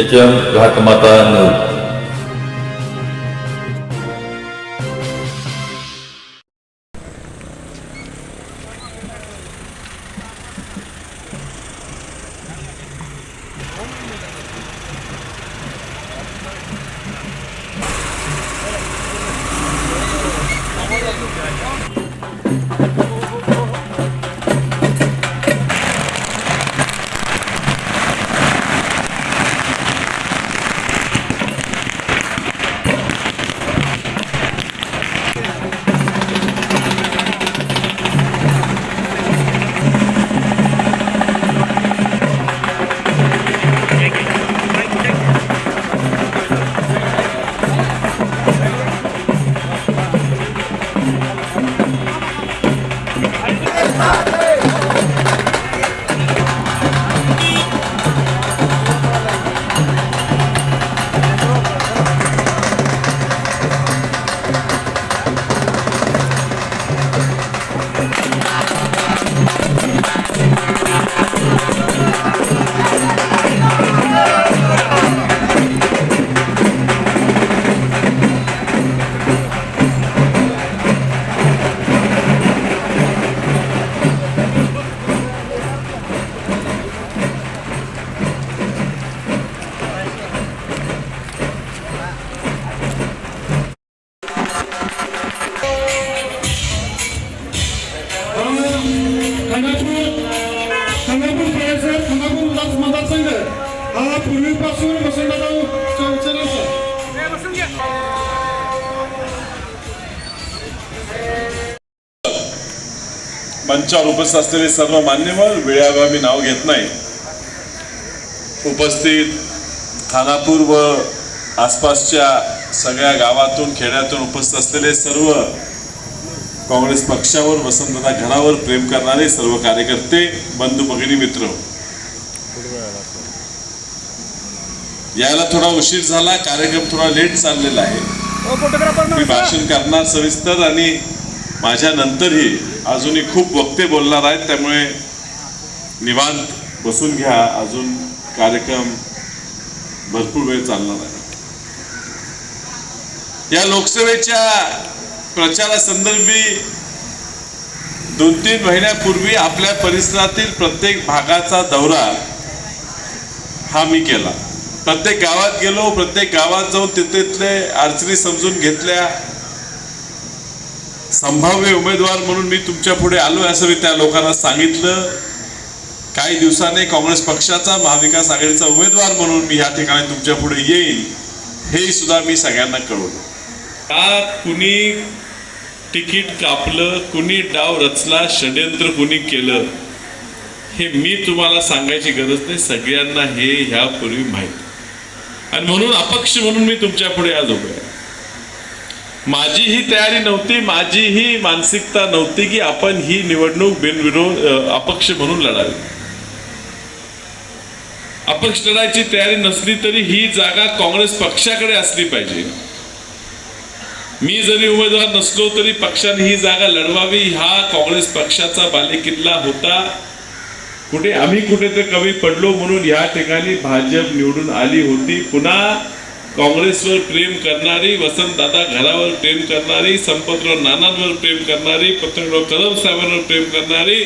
H M Ghatmata news Khandapur Khandapur परिसर खंडापूर विकास मतदारसंघ हा पूर्वीपासून वसंतराव चौचरांचा मंचावर उपस्थित असलेले सर्व मान्यवर वेळावर मी नाव घेत नाही. उपस्थित खानापूर व आसपासच्या सगळ्या गावातून खेड्यातून उपस्थित असलेले सर्व काँग्रेस पक्षावर वसंतदा घरावर प्रेम करणारे सर्व कार्यकर्ते बंधू भगिनी मित्र. यायला थोडा उशीर झाला कार्यक्रम थोडा लेट चाललेला आहे. मी भाषण करणार सविस्तर आणि माझ्या नंतरही अजूनही खूप वक्ते बोलणार आहेत त्यामुळे निवांत बसून घ्या. अजून कार्यक्रम भरपूर वेळ चालणार आहे. या लोकसभेच्या प्रचारासंदर्भी दोन तीन महिन्यापूर्वी आपल्या परिसरातील प्रत्येक भागाचा दौरा हा मी केला. प्रत्येक गावात गेलो प्रत्येक गावात जाऊन तिथले अडचणी समजून घेतल्या. संभाव्य उमेदवार म्हणून मी तुमच्यापुढे आलोय असं मी त्या लोकांना सांगितलं. काही दिवसांनी काँग्रेस पक्षाचा महाविकास आघाडीचा उमेदवार म्हणून मी या ठिकाणी तुमच्यापुढे येईल हे सुद्धा मी सगळ्यांना कळवलं. का कुणी तिकीट कापलं कुणी डाव रचला षड्यंत्र कुणी केलं हे मी तुम्हाला सांगायची गरज नाही. सगळ्यांना हे ह्यापूर्वी माहीत. आणि म्हणून अपक्ष म्हणून मी तुमच्यापुढे आज उभे आहे. माझी ही तयारी नव्हती माझी ही मानसिकता नव्हती की आपण ही निवडणूक बिनविरोध अपक्ष म्हणून लढावी. अपक्ष लढायची तयारी नसली तरी ही जागा काँग्रेस पक्षाकडे असली पाहिजे. मी जरी उमेदवार नसलो तरी पक्षाने ही जागा लढवावी. हा काँग्रेस पक्षाचा बालेकिल्ला होता. कुठे आम्ही कुठे तर कमी पडलो म्हणून या ठिकाणी भाजप निवडून आली होती. पुन्हा काँग्रेसवर प्रेम करणारी वसंतदादा घरावर प्रेम करणारी संपतराव नानांवर प्रेम करणारी पत्रकराव कदम साहेबांवर प्रेम करणारी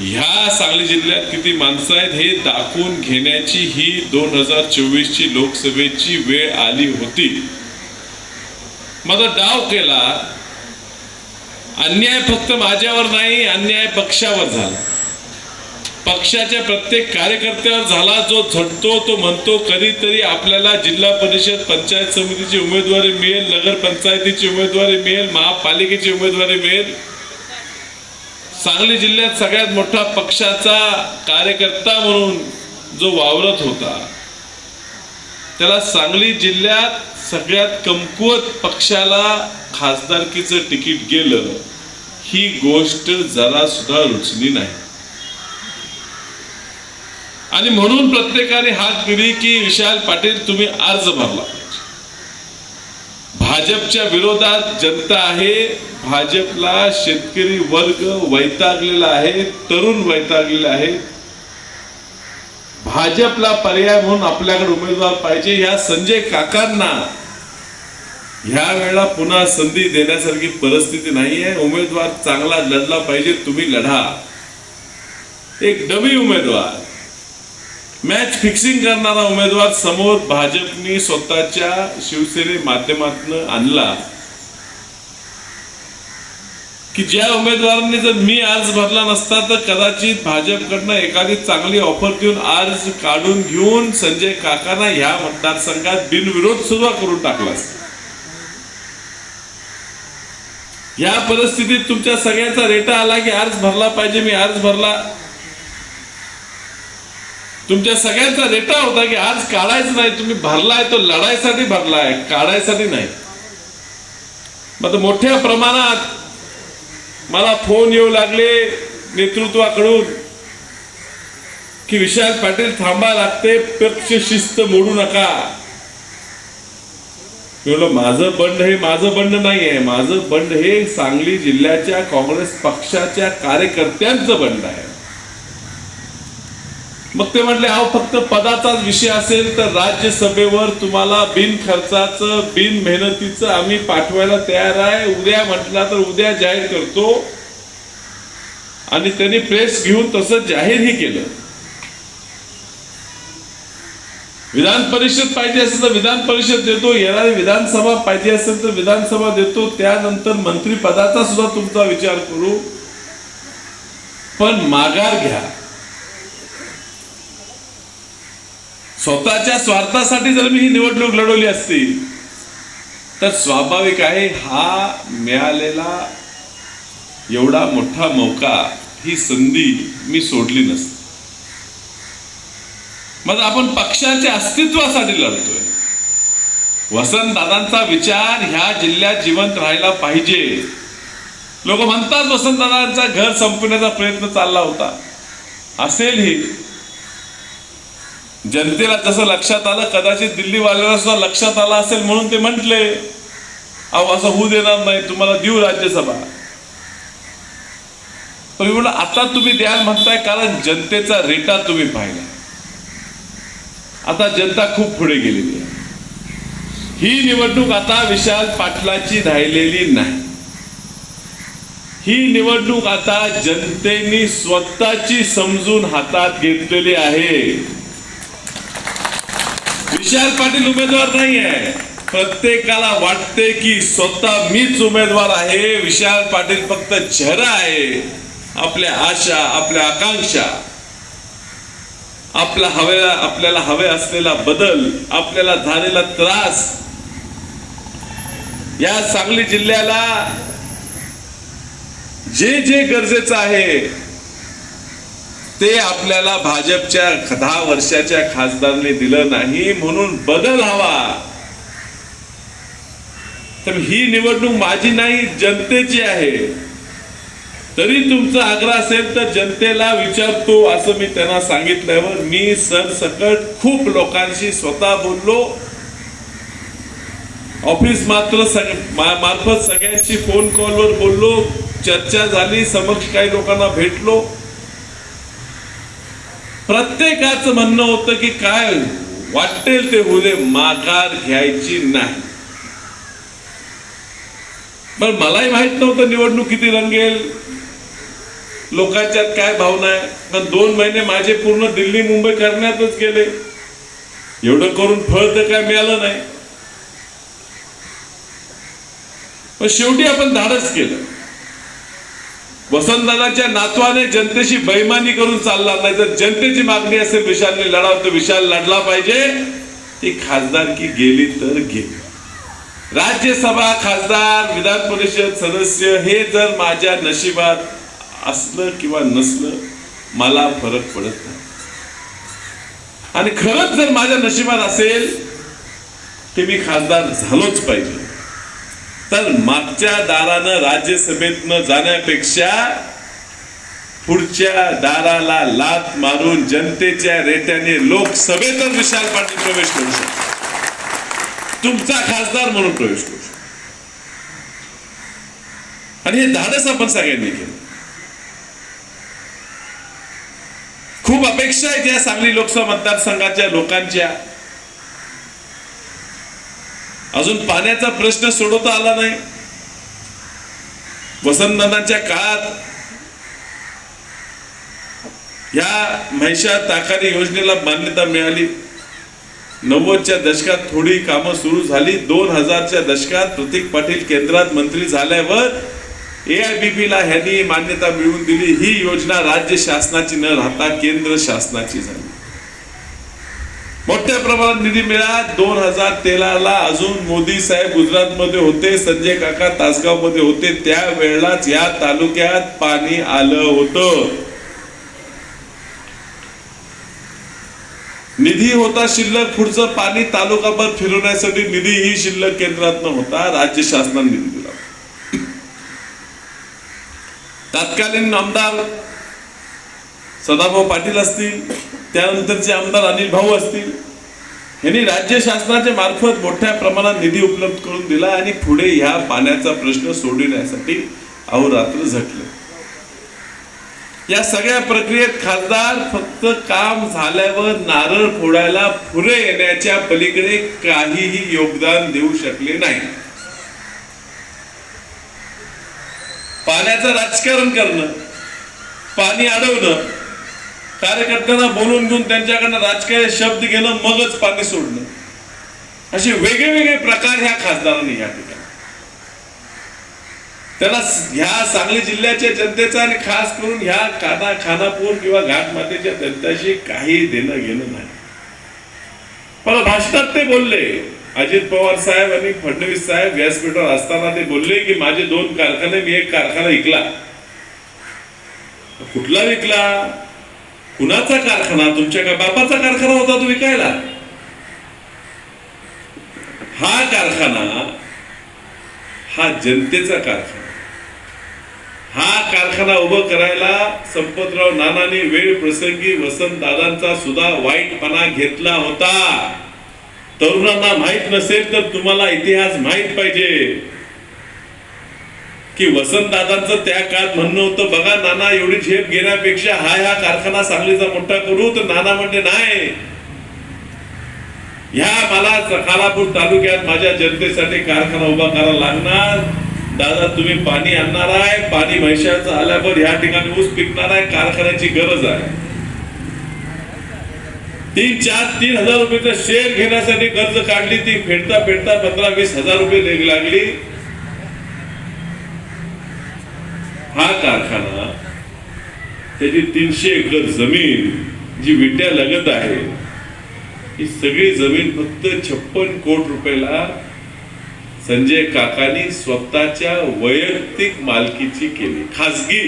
ह्या सांगली जिल्ह्यात किती माणसं आहेत हे दाखवून घेण्याची ही दोन हजार चोवीसची लोकसभेची वेळ आली होती. माझा डाव केला. अन्याय फक्त माझ्यावर नाही अन्याय पक्षावर झाला. पक्षाच्या प्रत्येक कार्यकर्त्यावर झाला जो झटतो तो म्हणतो कधीतरी आपल्याला जिल्हा परिषद पंचायत समितीची उमेदवारी मिळेल नगर पंचायतीची उमेदवारी मिळेल महापालिकेची उमेदवारी मिळेल. सांगली जिल्ह्यात सगळ्यात मोठा पक्षाचा कार्यकर्ता म्हणून जो वावरत होता त्याला सांगली जिल्ह्यात सगळ्यात कमकुवत पक्षाला खासदारकीचं तिकीट गेलं ही गोष्ट जरा सुद्धा रुचली नाही. आणि म्हणून प्रत्येकाने हात दिली की विशाल पाटील तुम्ही अर्ज भरला भाजपच्या विरोधात जनता आहे भाजपला शेतकरी वर्ग वैतागलेला आहे तरुण वैतागलेला आहे. भाजपला पर्याय म्हणून आपल्याकडे उमेदवार पाहिजे ह्या संजय काकांना ह्या वेळेला पुन्हा संधी देण्यासारखी परिस्थिती नाहीये. उमेदवार चांगला लढला पाहिजे तुम्ही लढा. एक डबी उमेदवार. मॅच फिक्सिंग करणारा उमेदवार समोर भाजपनी स्वतःच्या शिवसेने माध्यमातून आणला. की ज्या उमेदवारांनी जर मी अर्ज भरला नसता तर कदाचित भाजपकडनं एखादी चांगली ऑफर देऊन अर्ज काढून घेऊन संजय काकांना ह्या मतदारसंघात बिनविरोध सुद्धा करून टाकला असता. या परिस्थितीत तुमच्या सगळ्यांचा रेटा आला की अर्ज भरला पाहिजे मी अर्ज भरला. तुमच्या सगळ्यांचा रेटा होता की आज काढायचं नाही तुम्ही भरलाय तो लढायसाठी भरलाय काढायसाठी नाही. मग मोठ्या प्रमाणात मला फोन येऊ लागले नेतृत्वाकडून की विशाल पाटील थांबा लागते पक्ष शिस्त मोडू नका. म्हणलं, माझं बंड हे माझं बंड नाही आहे माझं बंड हे सांगली जिल्ह्याच्या काँग्रेस पक्षाच्या कार्यकर्त्यांचं बंड आहे. मग ते म्हटले अहो फक्त पदाचाच विषय असेल तर राज्यसभेवर तुम्हाला बिन खर्चाचं बिन मेहनतीचं आम्ही पाठवायला तयार आहे. उद्या म्हटला तर उद्या जाहीर करतो. आणि त्यांनी प्रेस घेऊन तसं जाहीरही केलं. विधान परिषद पाहिजे असेल तर विधान परिषद देतो येणारी विधानसभा पाहिजे असेल तर विधानसभा देतो त्यानंतर मंत्री पदाचा सुद्धा तुमचा विचार करू. पण माघार घ्या. स्वतःच्या स्वार्थासाठी जर मी ही निवडणूक लढवली असती तर स्वाभाविक आहे हा मिळालेला एवढा मोठा मौका ही संधी मी सोडली नसती. मग आपण पक्षाच्या अस्तित्वासाठी लढतोय. वसंत दादांचा विचार ह्या जिल्ह्यात जिवंत राहायला पाहिजे. लोक म्हणतात वसंतदादांचा घर संपवण्याचा प्रयत्न चालला होता. असेल ही जनतेला जसं लक्षात आलं कदाचित दिल्लीवाल्याला सुद्धा लक्षात आलं असेल म्हणून ते म्हटले अहो असं होऊ देणार नाही तुम्हाला देऊ राज्यसभा. पण म्हणलं आता तुम्ही द्याल म्हणताय कारण जनतेचा रेटा तुम्ही पाहिला. आता जनता खूप पुढे गेलेली आहे. ही निवडणूक आता विशाल पाटलाची राहिलेली नाही. ही निवडणूक आता जनतेनी स्वतःची समजून हातात घेतलेली आहे. विशाल पाटील उमेदवार नाही आहे. प्रत्येकाला वाटते की स्वतः मीच उमेदवार आहे. विशाल पाटील फक्त चेहरा आहे. आपल्या आशा आपल्या आकांक्षा. आपल्या हव्या आपल्याला हवे असलेला बदल आपल्याला झालेला त्रास. या सांगली जिल्ह्याला जे जे गरजेचं आहे ते आपल्याला भाजपच्या दहा वर्षाच्या खासदारने दिलं नाही म्हणून बदल हवा. तर ही निवडणूक माझी नाही जनतेची आहे. तरी तुमचा आग्रह असेल तर जनतेला विचारतो असं मी त्यांना सांगितल्यावर मी सरसकट खूप लोकांशी स्वतः बोललो. ऑफिस मात्र सग मार्फत सगळ्यांशी फोन कॉलवर बोललो. चर्चा झाली समक्ष काही लोकांना भेटलो. प्रत्येकाचं म्हणणं होतं की काय वाटेल ते होऊ दे माघार घ्यायची नाही. पण मलाही माहीत नव्हतं निवडणूक किती रंगेल. लोकांच्यात काय भावना आहे? पण दोन महिने माझे पूर्ण दिल्ली मुंबई करण्यातच गेले. एवढं करून फळ तर काय मिळालं नाही. पण शेवटी आपण धाडस केलं. वसंतदादाच्या नातवाने जनतेशी बैमानी करून चालला नाही तर जनतेची मागणी असेल विशालने लढाव तर विशाल लढला पाहिजे. ती खासदारकी गेली तर गेली. राज्यसभा खासदार विधान परिषद सदस्य हे जर माझ्या नशिबात असलं किंवा नसलं मला फरक पडत नाही. आणि खरंच जर माझ्या नशिबात असेल ते मी खासदार झालोच पाहिजे. तर मागच्या दारानं राज्यसभेतनं जाण्यापेक्षा पुढच्या दाराला लात मारून जनतेच्या रेट्याने लोकसभेतच विशाल पाटील प्रवेश करू शकतो. तुमचा खासदार म्हणून प्रवेश करू शकतो. आणि हे धाडस आपण सगळ्यांनी केलं. खूप अपेक्षा आहेत या सांगली लोकसभा मतदारसंघाच्या लोकांच्या. अजून पाण्याचा प्रश्न सोडवता आला नाही. वसंतदादांच्या काळात या म्हैशा ताकारी योजनेला मान्यता मिळाली. नव्वदच्या दशकात थोडी कामं सुरू झाली. दोन हजारच्या दशकात प्रतीक पाटील केंद्रात मंत्री झाल्यावर एआयबीपी ला ह्यांनी मान्यता मिळवून दिली. ही योजना राज्य शासनाची न राहता केंद्र शासनाची झाली. मोठ्या प्रमाणात निधी मिळा दोन हजार तेराला अजून मोदी साहेब गुजरात मध्ये होते संजय काका तासगावमध्ये होते. त्या वेळेलाच या तालुक्यात पाणी आलं होतं. निधी होता शिल्लक. पुढचं पाणी तालुकाभर फिरवण्यासाठी निधी ही शिल्लक केंद्रात होता. राज्य शासनाने निधी दिला तत्कालीन आमदार सदाभाऊ पाटील असतील त्यानंतरचे आमदार अनिल भाऊ असतील यांनी राज्य शासनाच्या मार्फत मोठ्या प्रमाणात निधी उपलब्ध करून दिला आणि पुढे ह्या पाण्याचा प्रश्न सोडविण्यासाठी अहोरात्र झटले. या सगळ्या प्रक्रियेत खासदार फक्त काम झाल्यावर नारळ फोडायला पुढे येण्याच्या पलीकडे काहीही योगदान देऊ शकले नाही. पाण्याचं राजकारण करणं पाणी अडवणं कार्यकर्त्यांना बोलून घेऊन त्यांच्याकडनं राजकीय शब्द घेणं मगच पाणी सोडणं. असे वेगळे वेगळे प्रकार ह्या खासदारांनी या ठिकाणी. त्याला ह्या सांगली जिल्ह्याच्या जनतेचा आणि खास करून ह्या खाना खानापूर किंवा घाटमातेच्या जनतेशी काही देणं घेणं नाही. पण भाषणात ते बोलले अजित पवार साहेब आणि फडणवीस साहेब व्यासपीठावर असताना ते बोलले की माझे दोन कारखाने मी एक कारखाना विकला. कुठला विकला? कुणाचा कारखाना? तुमच्या का बापाचा कारखाना होता तो विकायला? हा कारखाना हा जनतेचा कारखाना. हा कारखाना उभं करायला संपतराव नानाने वेळ प्रसंगी वसंत दादांचा सुद्धा वाईटपणा घेतला होता. तरुणांना माहीत नसेल तर तुम्हाला इतिहास माहीत पाहिजे. की वसंतदादांचं त्या काळात म्हणणं होतं बघा नाना एवढी झेप घेण्यापेक्षा हा ह्या कारखाना सांगलीचा मोठा करू. तर नाना म्हणजे नाही. ह्या मला खालापूर तालुक्यात माझ्या जनतेसाठी कारखाना उभा करायला लागणार. दादा तुम्ही पाणी आणणार आहे. पाणी म्हैशाचं आल्यावर ह्या ठिकाणी ऊस पिकणार आहे. कारखान्याची गरज आहे. तीन चार तीन हजार रुपयेचा शेअर घेण्यासाठी कर्ज काढली ती फेडता फेडता पंधरा वीस हजार रुपये लेग लागली. हा कारखाना त्याची तीनशे एकर जमीन जी विट्या लगत आहे ही सगळी जमीन फक्त छप्पन कोट रुपयाला संजय काकांनी स्वतःच्या वैयक्तिक मालकीची केली. खासगी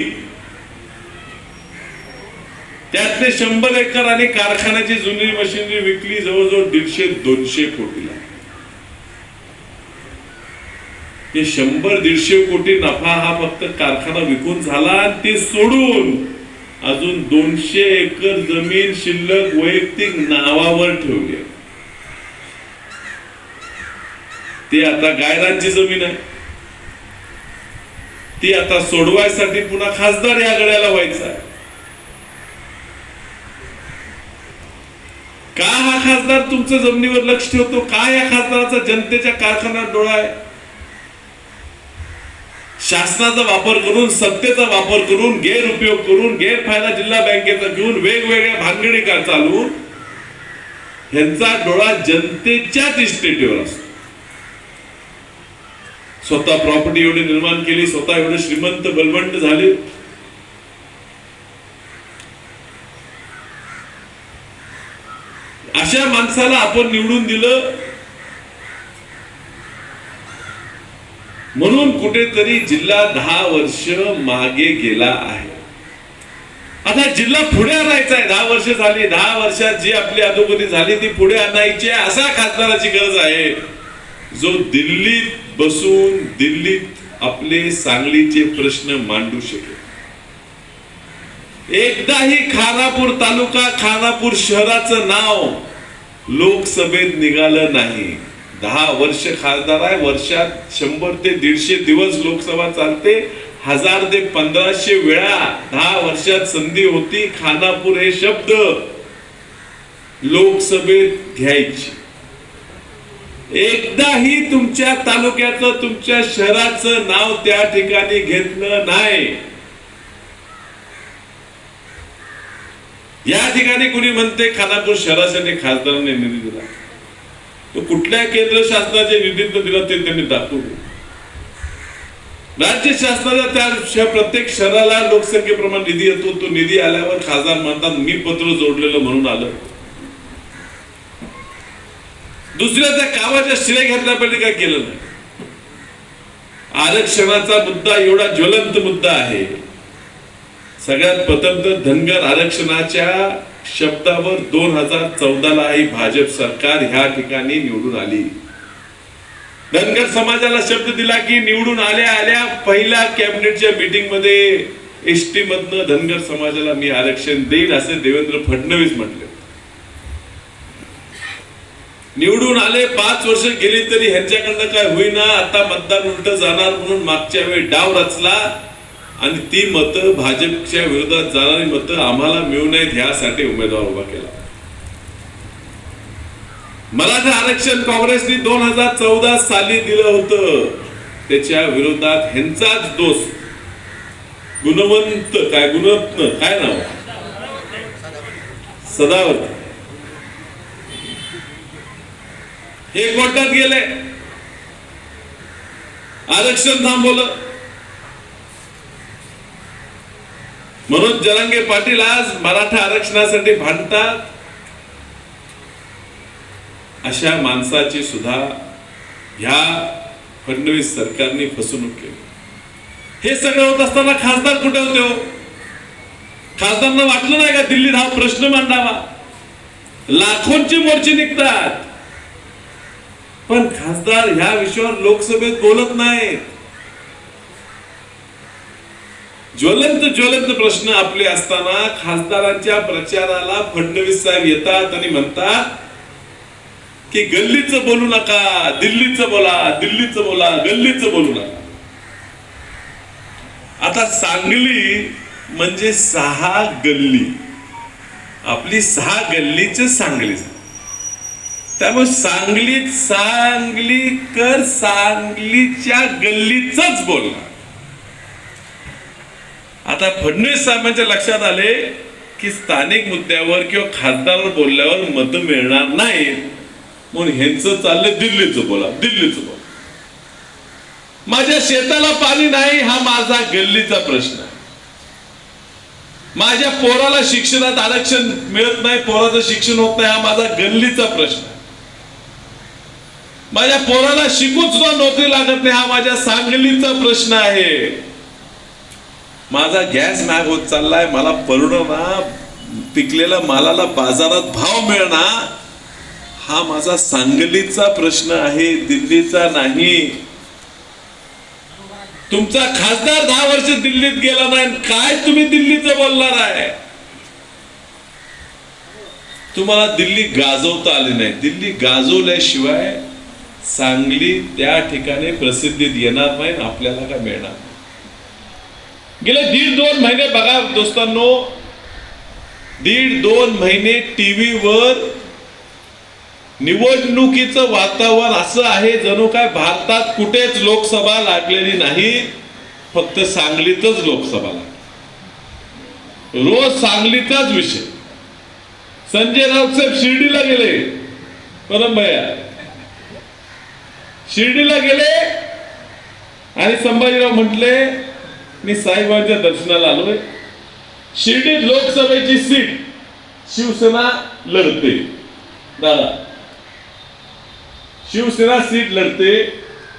त्यातले शंभर एकर आणि कारखान्याची जुनी मशिनरी विकली जवळजवळ दीडशे दोनशे कोटीला. हे शंभर दीडशे कोटी नफा हा फक्त कारखाना विकून झाला आणि ते सोडून अजून दोनशे एकर जमीन शिल्लक वैयक्तिक नावावर ठेवली आहे. ते आता गायरांची जमीन आहे. ती आता सोडवायसाठी पुन्हा खासदार या गड्याला व्हायचा आहे. का हा खासदार तुमच्या जमिनीवर लक्ष ठेवतो? का या खासदाराचा जनतेच्या कारखान्यात डोळा आहे? शासनाचा वापर करून सत्तेचा वापर करून गैरउपयोग करून गैरफायदा जिल्हा बँकेचा घेऊन वेगवेगळ्या भानगडी का चालवून ह्यांचा डोळा जनतेच्याच इस्टेटीवर असतो. स्वतः प्रॉपर्टी एवढी निर्माण केली स्वतः एवढे श्रीमंत बलवंत झाले अशा माणसाला आपण निवडून दिलं. म्हणून कुठेतरी जिल्हा दहा वर्ष मागे गेला आहे. आता जिल्हा पुढे आणायचा आहे. दहा वर्ष झाली दहा वर्षात जी आपली अधोगती झाली ती पुढे आणायची आहे असा खासदाराची गरज आहे. जो दिल्लीत बसून दिल्लीत आपले सांगलीचे प्रश्न मांडू शकेल. एकदाही खानापूर तालुका खानापूर शहराचं नाव लोकसभेत निघालं नाही. दहा वर्ष खासदार आहे. वर्षात शंभर ते दीडशे दिवस लोकसभा चालते. हजार ते पंधराशे वेळा दहा वर्षात संधी होती. खानापूर हे शब्द लोकसभेत घ्यायची. एकदाही तुमच्या तालुक्याचं तुमच्या शहराचं नाव त्या ठिकाणी घेतलं नाही. या ठिकाणी कुणी म्हणते खानापूर शहरासाठी खासदारांनी निधी दिला. तो कुठल्या केंद्र शासनाच्या निधीतनं दिला ते त्यांनी दाखवलं राज्य शासनाला त्या प्रत्येक शहराला लोकसंख्येप्रमाणे निधी येतो तो निधी आल्यावर खासदार म्हणतात मी पत्र जोडलेलं म्हणून आलं. दुसऱ्याच्या कामाच्या शिळे घेतल्यापैकी काय केलं नाही? आरक्षणाचा मुद्दा एवढा ज्वलंत मुद्दा आहे. सगळ्यात प्रथम तर धनगर आरक्षणाच्या शब्दावर दोन हजार चौदाला ही भाजप सरकार ह्या ठिकाणी निवडून आली. धनगर समाजाला शब्द दिला की निवडून आल्या आल्या पहिल्या कॅबिनेटच्या मीटिंगमध्ये एस टी मधनं धनगर समाजाला मी आरक्षण देईल असे देवेंद्र फडणवीस म्हटले. निवडून आले पाच वर्ष गेली तरी ह्यांच्याकडनं काय होईना आता मतदान उलट जाणार म्हणून मागच्या वेळी डाव रचला. आणि ती मतं भाजपच्या विरोधात जाणारी मतं आम्हाला मिळू नयेत ह्यासाठी उमेदवार उभा केला. मराठा आरक्षण काँग्रेसने दोन हजार चौदा साली दिलं होतं. त्याच्या विरोधात ह्यांचाच दोष. गुणवंत काय? गुणवंत काय नाव? सदावत हे कोर्टात गेले. आरक्षण थांबवलं. म्हणून जरंगे पाटील आज मराठा आरक्षणासाठी भांडतात. अशा माणसाची सुद्धा ह्या फडणवीस सरकारने फसवणूक केली. हे सगळं होत असताना खासदार कुठे होते हो? खासदारांना वाटलं नाही का दिल्लीत हा प्रश्न मांडावा? लाखोंचे मोर्चे निघतात. पण खासदार ह्या विषयावर लोकसभेत बोलत नाहीत. ज्वलंत ज्वलंत प्रश्न आपले असताना खासदारांच्या प्रचाराला फडणवीस साहेब येतात आणि म्हणतात की गल्लीचं बोलू नका दिल्लीचं बोला दिल्लीचं बोला गल्लीचं बोलू नका. आता सांगली म्हणजे सहा गल्ली. आपली सहा गल्लीच सांगली. त्यामुळे सांगलीत सांगलीकर सांगलीच्या गल्लीच बोलणार. आता फडणवीस साहेबांच्या लक्षात आले की स्थानिक मुद्द्यावर किंवा खासदारवर बोलल्यावर मत मिळणार नाहीत. म्हणून ह्यांचं चाललंय दिल्लीचं बोला दिल्लीचं बोला. माझ्या शेताला पाणी नाही हा माझा गल्लीचा प्रश्न आहे. माझ्या पोराला शिक्षणात आरक्षण मिळत नाही पोराचं शिक्षण होत नाही हा माझा गल्लीचा प्रश्न आहे. माझ्या पोराला शिकून सुद्धा नोकरी लागत नाही हा माझ्या सांगलीचा प्रश्न आहे. माझा गॅस मॅग होत चाललाय मला परवडना पिकलेल्या मालाला बाजारात भाव मिळणार हा माझा सांगलीचा प्रश्न आहे दिल्लीचा नाही. तुमचा खासदार दहा वर्ष दिल्लीत गेला नाही काय तुम्ही दिल्लीचं बोलणार आहे? तुम्हाला दिल्ली गाजवता आली नाही. दिल्ली गाजवल्याशिवाय सांगली त्या ठिकाणी प्रसिद्धीत येणार नाही आपल्याला काय मिळणार? नाही. गेले दीड दोन महिने बघा दोस्तांनो दीड दोन महिने टीव्हीवर निवडणुकीचं वातावरण असं आहे जणू काय भारतात कुठेच लोकसभा लागलेली नाही फक्त सांगलीतच लोकसभा लागली. रोज सांगलीचाच विषय. संजय राऊत साहेब शिर्डीला गेले. परम भैया. शिर्डीला गेले आणि संभाजीराव म्हटले मी साईबाबांच्या दर्शनाला आलोय. शिर्डी लोकसभेची सीट शिवसेना लढते. दादा शिवसेना सीट लढते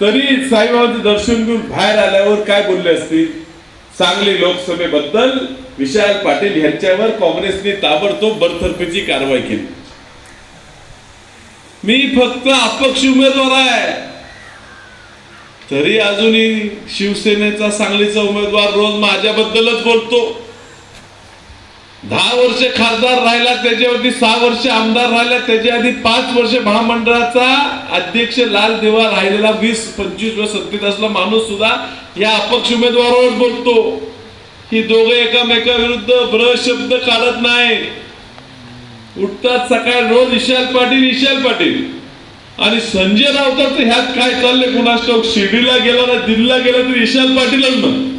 तरी साईबाबांचं दर्शन घेऊन बाहेर आल्यावर काय बोलले असतील? सांगली लोकसभेबद्दल विशाल पाटील यांच्यावर काँग्रेसने ताबडतोब बडतर्फीची कारवाई केली. मी फक्त अपक्ष उमेदवार आहे. तरी अजूनही शिवसेनेचा सांगलीचा उमेदवार रोज माझ्याबद्दलच बोलतो. दहा वर्ष खासदार राहिला त्याच्यावरती सहा वर्ष आमदार राहिला त्याच्या आधी पाच वर्ष महामंडळाचा अध्यक्ष लाल देवा राहिलेला वीस पंचवीस वर्ष सत्तेत असला माणूस सुद्धा या अपक्ष उमेदवारावर बोलतो. ही दोघे एकामेकाविरुद्ध ब्र शब्द काढत नाही. उठतात सकाळी रोज विशाल पाटील विशाल पाटील. आणि संजय राऊताचं ह्यात काय चाललंय? कुणास शिर्डीला गेला ना दिल्लीला गेला तर विशाल पाटीलच म्हण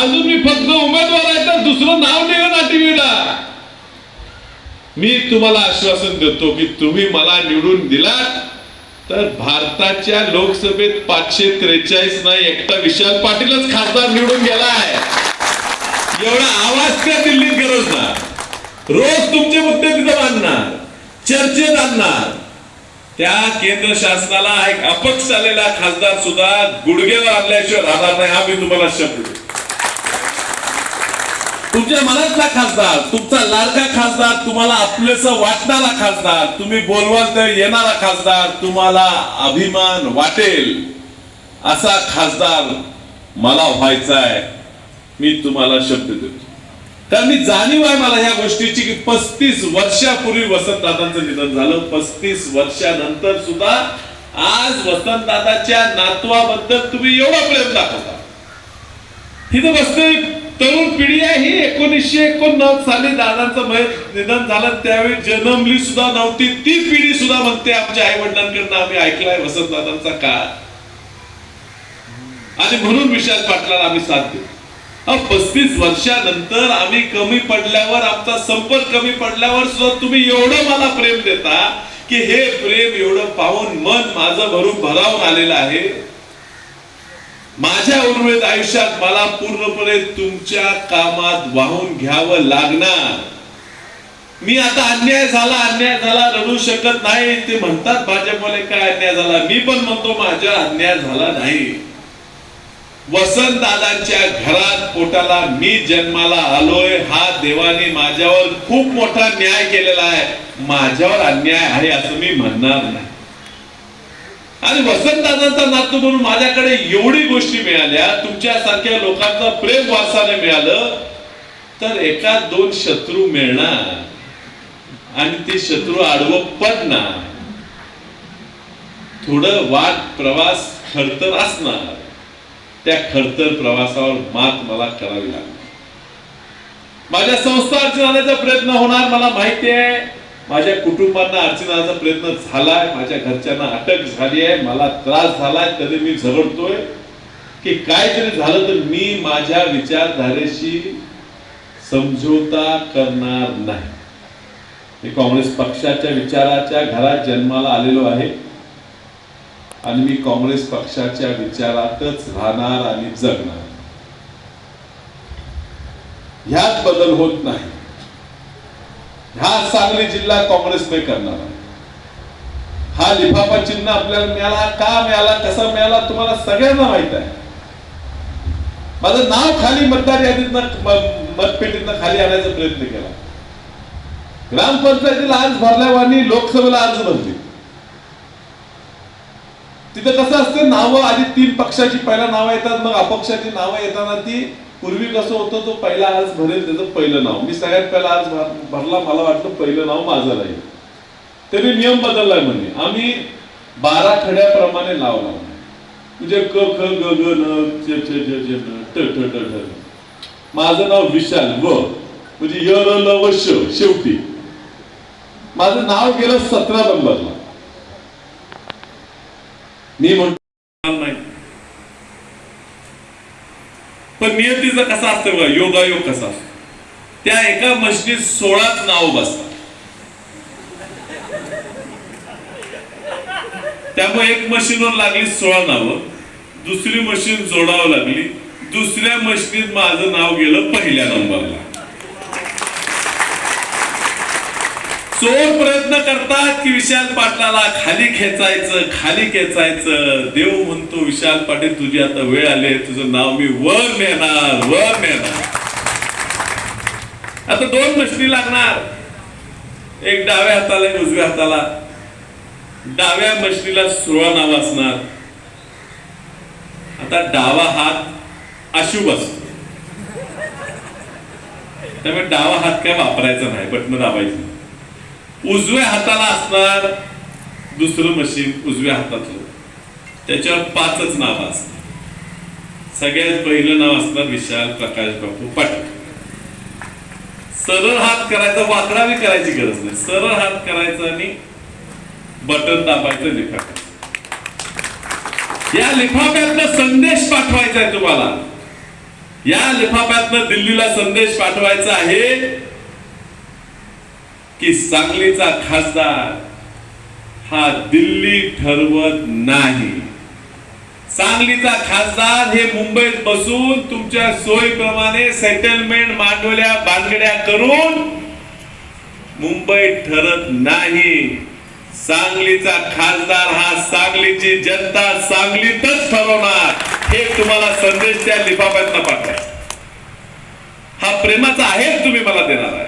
अजून मी फक्त उमेदवार आहे तर दुसरं नाव नाही ना टीव्हीला. मी तुम्हाला आश्वासन देतो की तुम्ही मला निवडून दिलात तर भारताच्या लोकसभेत पाचशे त्रेचाळीस नाही एकटा विशाल पाटीलच खासदार निवडून गेलाय. एवढा आवाज त्या दिल्लीत गरज ना रोज तुमचे मुद्दे तिथं मांडणार. चर्चेत आणणार. त्या केंद्र शासनाला एक अपक्ष आलेला खासदार सुद्धा गुडघ्यावर आणल्याशिवाय राहणार नाही हा मी तुम्हाला शब्द देतो. तुमच्या मनातला खासदार तुमचा लाडका खासदार तुम्हाला आपलेस वाटणारा खासदार तुम्ही बोलवाल तर येणारा खासदार तुम्हाला अभिमान वाटेल असा खासदार मला व्हायचा आहे मी तुम्हाला शब्द देतो. तर मी जाणीव आहे मला ह्या गोष्टीची की पस्तीस वर्षापूर्वी वसंतदादांचं निधन झालं. पस्तीस वर्षानंतर सुद्धा आज वसंतदादाच्या नातवाबद्दल तुम्ही एवढा प्रेम दाखवता. ही तर बसते तरुण पिढी आहे ही. एकोणीसशे एकोणनव्वद साली दादांचं भय निधन झालं. त्यावेळी जन्मली सुद्धा नव्हती. ती पिढी सुद्धा म्हणते आमच्या आई वडिलांकडनं आम्ही ऐकलाय वसंतदादांचा काळ. आणि म्हणून विशाल पाटलाला आम्ही साथ देऊ पस्तीस वर्षानंतर आम्ही कमी पडल्यावर आमचा संपर्क कमी पडल्यावर सुद्धा तुम्ही एवढं मला प्रेम देता की हे प्रेम एवढं पाहून मन माझं भरून भरावून आलेलं आहे. माझ्या उर्वरित आयुष्यात मला पूर्णपणे तुमच्या कामात वाहून घ्यावं लागणार. मी आता अन्याय झाला अन्याय झाला रडू शकत नाही. ते म्हणतात भाजपवाले काय अन्याय झाला? मी पण म्हणतो माझ्या अन्याय झाला नाही. वसंत दादांच्या घरात पोटाला मी जन्माला आलोय हा देवाने माझ्यावर खूप मोठा न्याय केलेला आहे. माझ्यावर अन्याय आहे असं मी म्हणणार नाही. आणि वसंतदादांचा नातू म्हणून माझ्याकडे एवढी गोष्टी मिळाल्या तुमच्यासारख्या लोकांचं प्रेम वारसाने मिळालं तर एका दोन शत्रू मिळणार आणि ते शत्रू आडवं पडणार. थोडं वाट प्रवास खडतर असणार. त्या खडतर प्रवासावर मात मला करावी लागली. माझ्या संस्था अडचण आणण्याचा प्रयत्न होणार मला माहिती आहे. माझ्या कुटुंबांना अर्चनाचा प्रयत्न झालाय माझ्या घरच्यांना अटक झाली आहे मला त्रास झालाय तरी मी झगडतोय. की काय जरी झालं तर मी माझ्या विचारधारेशी समझोता करणार नाही. मी काँग्रेस पक्षाच्या विचाराच्या घरात जन्माला आलेलो आहे. आणि मी काँग्रेस पक्षाच्या विचारातच राहणार आणि जगणार. ह्यात बदल होत नाही. हा सांगली जिल्हा काँग्रेसने करणार आहे. हा लिफाफा चिन्ह आपल्याला मिळाला का मिळाला कसा मिळाला तुम्हाला सगळ्यांना माहीत आहे. माझं नाव खाली मतदार यादीतनं मतपेटीतनं खाली आणायचा प्रयत्न केला. ग्रामपंचायतीला आज भरल्यावानी लोकसभेला आज भरली तिथं कसं असतं नावं आधी तीन पक्षाची पहिला नावं येतात मग अपक्षाची नावं येताना ती पूर्वी कसं होतं तो पहिला अर्ज भरेल त्याचं पहिलं नाव. मी सगळ्यात पहिला अर्ज भर- भरला मला वाटलं पहिलं नाव माझं राहील. तरी नियम बदललाय म्हणजे आम्ही बारा खड्याप्रमाणे नाव लावलं म्हणजे क ख ग ग न च छ ज ज न ट ठ ट माझं नाव विशाल व म्हणजे य र ल व श शेवटी. माझं नाव गेलं सतरा नंबरला. मी म्हणतो नाही. पण नियतीचं कसा असतं बघा योगायोग कसा असतो? त्या एका मशीनीत सोळाच नाव बसतात. त्यामुळे एक मशीनवर लागली सोळा नावं दुसरी मशीन जोडावं लागली दुसऱ्या मशीनीत माझं नाव गेलं पहिल्या नंबरला. चोर प्रयत्न करतात की विशाल पाटलाला खाली खेचायचं खाली खेचायचं. देव म्हणतो विशाल पाटील तुझी आता वेळ आले तुझं नाव मी वर नेणार वर नेणार. आता दोन मशनी लागणार. एक डाव्या हाताला एक उजव्या हाताला. डाव्या मशनीला सोळा नाव असणार. आता डावा हात अशुभ असतो. त्यामुळे डावा हात काय वापरायचा नाही बटन दाबायचं उजव्या हाताला असणार दुसरं मशीन उजव्या हातातलं. त्याच्यावर पाचच नाव असणार. सगळ्यात पहिलं नाव असणार विशाल प्रकाश बापू पाटील. सरळ हात करायचा वाकडावी करायची गरज नाही. सरळ हात करायचा आणि बटन दाबायचं लिफाफ्यात. या लिफाफ्यातनं संदेश पाठवायचा आहे तुम्हाला. या लिफाफ्यातनं दिल्लीला संदेश पाठवायचा आहे. की सांगलीचा खासदार हा दिल्ली ठरवत नाही. सांगलीचा खासदार हे मुंबईत बसून तुमच्या सोयीप्रमाणे सेटलमेंट मांडवल्या बांधगड्या करून मुंबईत ठरत नाही. सांगलीचा खासदार हा सांगलीची जनता सांगलीतच ठरवणार हे तुम्हाला संदेश त्या लिफाफ्यात पाठवायचा. हा प्रेमाचा आहेच तुम्ही मला देणार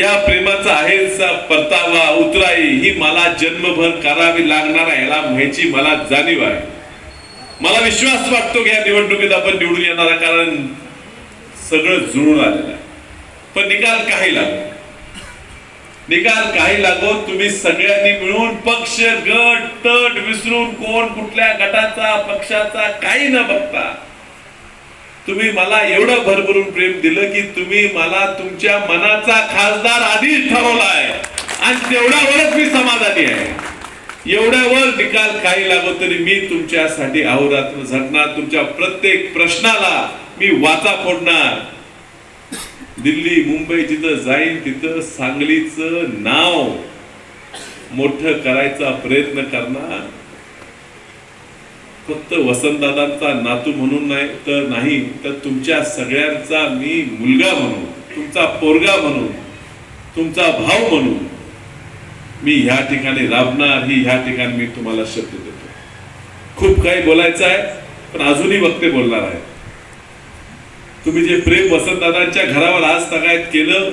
या प्रेमाचा आहेरचा परतावा उतराई ही मला जन्मभर करावी लागणार आहे याला माहिती मला जाणीव आहे. मला विश्वास वाटतो की या निवडणुकीत आपण निवडून येणार आहे कारण सगळं जुळून आलेलं आहे. पण निकाल काही लागो. निकाल काही लागो तुम्ही सगळ्यांनी मिळून पक्ष गट तट विसरून कोण कुठल्या गटाचा पक्षाचा काही न बघता तुम्ही मला एवढं भरभरून प्रेम दिलं की तुम्ही मला तुमच्या मनाचा खासदार आधीच ठरवलाय आणि तेवढ्यावरच मी समाधानी आहे. एवढ्यावर निकाल काही लागो तरी मी तुमच्यासाठी अहोरात्र झटणार. तुमच्या प्रत्येक प्रश्नाला मी वाचा फोडणार. दिल्ली मुंबई जिथं जाईन तिथं सांगलीचं नाव मोठं करायचा प्रयत्न करणार. फक्त वसंतदादांचा नातू म्हणून नाही तर नाही तर तुमच्या सगळ्यांचा मी मुलगा म्हणून तुमचा पोरगा म्हणून तुमचा भाऊ म्हणून मी ह्या ठिकाणी राबणार ही ह्या ठिकाणी मी तुम्हाला शब्द देतो. खूप काही बोलायचं आहे पण अजूनही वक्ते बोलणार आहे तुम्ही जे प्रेम वसंतदादांच्या घरावर आज तगायत केलं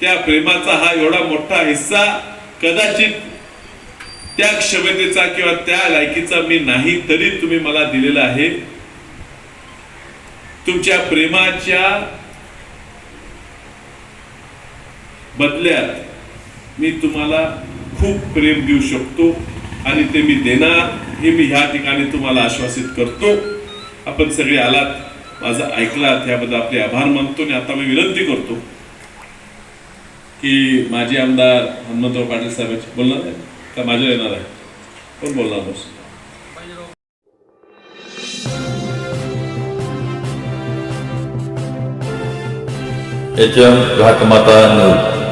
त्या प्रेमाचा हा एवढा मोठा हिस्सा कदाचित त्या क्षमतेचा किंवा त्या लायकीचा मी नाही तरी तुम्ही मला दिलेला आहे. तुमच्या प्रेमाच्या बदल्यात मी तुम्हाला खूप प्रेम देऊ शकतो आणि ते मी देणार हे मी ह्या ठिकाणी तुम्हाला आश्वासित करतो. आपण सगळे आलात माझं ऐकलात याबद्दल आपले आभार मानतो आणि आता मी विनंती करतो की माजी आमदार हनुमंतराव पाटील साहेबांची बोलणार आहे? का माझ्या येणार आहे? कोण बोलणार बस एच एम घाटमाता न्यूज